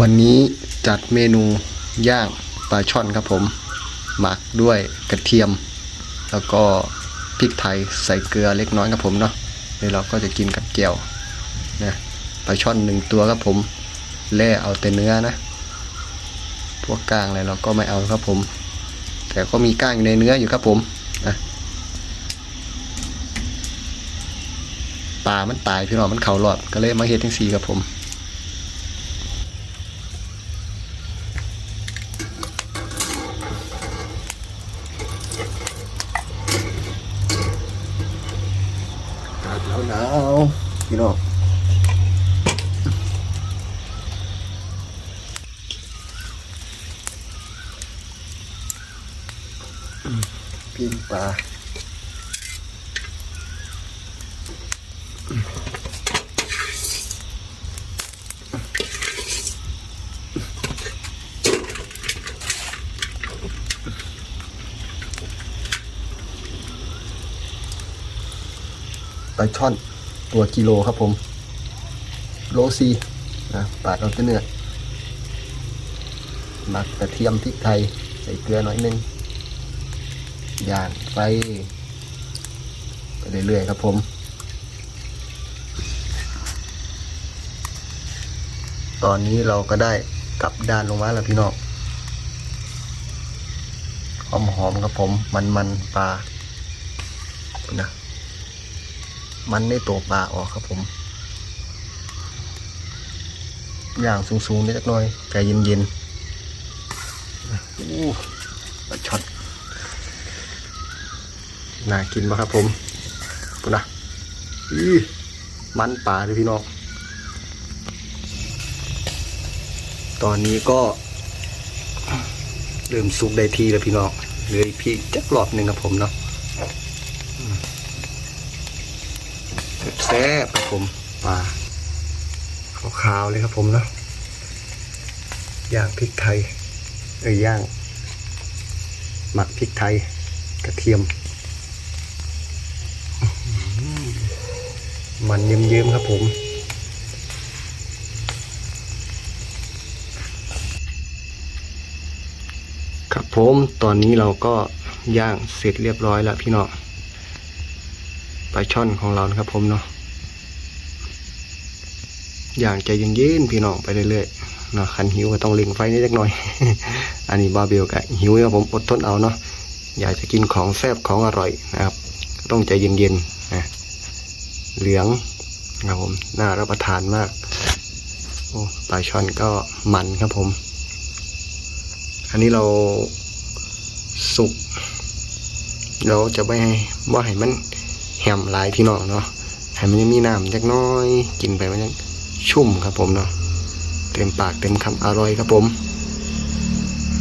วันนี้จัดเมนูย่างปลาช่อนครับผม หมักด้วยกระเทียม แล้วก็พริกไทยใส่เกลือเล็กน้อยครับผมเนาะเดี๋ยวเราก็จะกินกับแก้วนะปลาช่อนหนึ่งตัวครับผมแล่เอาแต่เนื้อนะ พวกก้างอะไรเราก็ไม่เอาครับผม แต่ก็มีก้างอยู่ในเนื้ออยู่ครับผมนะปลามันตายพี่น้องมันเข่ารอดก็เลยมาเฮ็ดทั้งสี่ครับผมาวหนาวพี่น้องอืมปิ้งปลา ปลาช่อนตัวกิโลครับผม โลซีนะปาดเอาแต่เนื้อหมักกระเทียมพริกไทย ใส่เกลือหน่อยนึงย่างไฟไปเรื่อยๆครับผมตอนนี้เราก็ได้กลับด้านลงมาแล้วพี่น้องหอมๆครับผมมันๆปลานะ มันในตัวปลาออกครับผม อย่างสูงๆนิดหน่อยใจเย็นๆอู้ปลาช็อตน่ากินมากครับผมปุ๊นะอีมันปลาเลยพี่น้องตอนนี้ก็เริ่มสุกได้ทีแล้วพี่น้องเลยพี่จักรอบหนึ่งครับผมเนาะ แซ่บครับผมปลาขาวๆเลยครับผมเนาะย่างพริกไทย เอ้ยย่าง หมักพริกไทย กระเทียม มันเยิ้มๆครับผมครับผมตอนนี้เราก็ย่างเสร็จเรียบร้อยแล้วพี่น้อง ปลาช่อนของเรานะครับ ผมเนาะอย่างใจเย็นๆพี่น้องไปเรื่อยๆเนาะคันหิวก็ต้องเล็งไฟนิดเล็กหน่อย อันนี้บาเบลกะหิวครับผมอดทนเอาเนาะอยากจะกินของแซ่บของอร่อยนะครับ ต้องใจเย็นๆนะเหลืองนะครับผมน่ารับประทานมากโอ้ปลาช่อนก็มันครับผม อันนี้เราสุก เราจะไม่ให้ว่าให้มัน แฮมหลายพี่น้องเนาะให้มันยังมีน้ำจักน้อย กินไปมันยังชุ่มครับผมเนาะเต็มปากเต็มคำอร่อยครับผม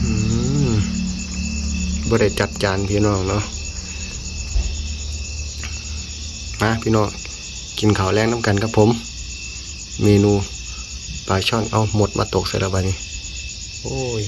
อืมบ่ได้จัดจานพี่น้องเนาะมาพี่น้องกินข้าวแรงน้ำกันครับผม เมนูปลาช่อนเอาหมดมาตกใส่และบานี้ โอ้ย